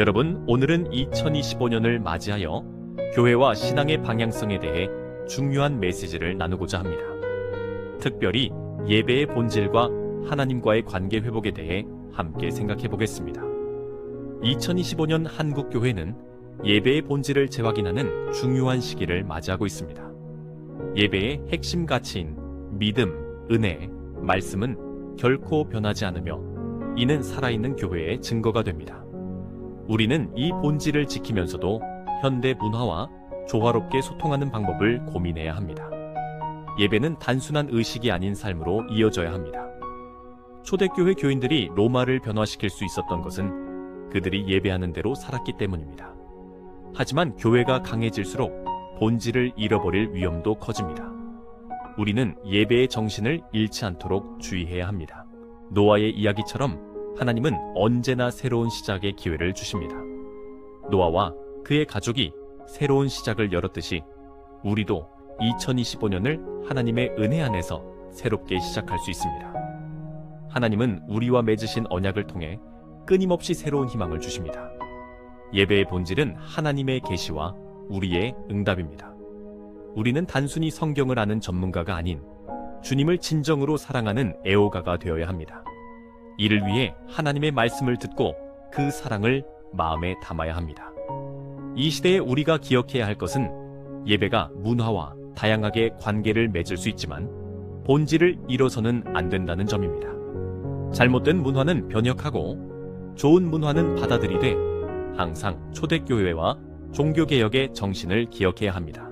여러분, 오늘은 2025년을 맞이하여 교회와 신앙의 방향성에 대해 중요한 메시지를 나누고자 합니다. 특별히 예배의 본질과 하나님과의 관계 회복에 대해 함께 생각해 보겠습니다. 2025년 한국 교회는 예배의 본질을 재확인하는 중요한 시기를 맞이하고 있습니다. 예배의 핵심 가치인 믿음, 은혜, 말씀은 결코 변하지 않으며 이는 살아있는 교회의 증거가 됩니다. 우리는 이 본질을 지키면서도 현대 문화와 조화롭게 소통하는 방법을 고민해야 합니다. 예배는 단순한 의식이 아닌 삶으로 이어져야 합니다. 초대교회 교인들이 로마를 변화시킬 수 있었던 것은 그들이 예배하는 대로 살았기 때문입니다. 하지만 교회가 강해질수록 본질을 잃어버릴 위험도 커집니다. 우리는 예배의 정신을 잃지 않도록 주의해야 합니다. 노아의 이야기처럼 하나님은 언제나 새로운 시작의 기회를 주십니다. 노아와 그의 가족이 새로운 시작을 열었듯이 우리도 2025년을 하나님의 은혜 안에서 새롭게 시작할 수 있습니다. 하나님은 우리와 맺으신 언약을 통해 끊임없이 새로운 희망을 주십니다. 예배의 본질은 하나님의 계시와 우리의 응답입니다. 우리는 단순히 성경을 아는 전문가가 아닌 주님을 진정으로 사랑하는 애호가가 되어야 합니다. 이를 위해 하나님의 말씀을 듣고 그 사랑을 마음에 담아야 합니다. 이 시대에 우리가 기억해야 할 것은 예배가 문화와 다양하게 관계를 맺을 수 있지만 본질을 잃어서는 안 된다는 점입니다. 잘못된 문화는 변혁하고 좋은 문화는 받아들이되 항상 초대교회와 종교개혁의 정신을 기억해야 합니다.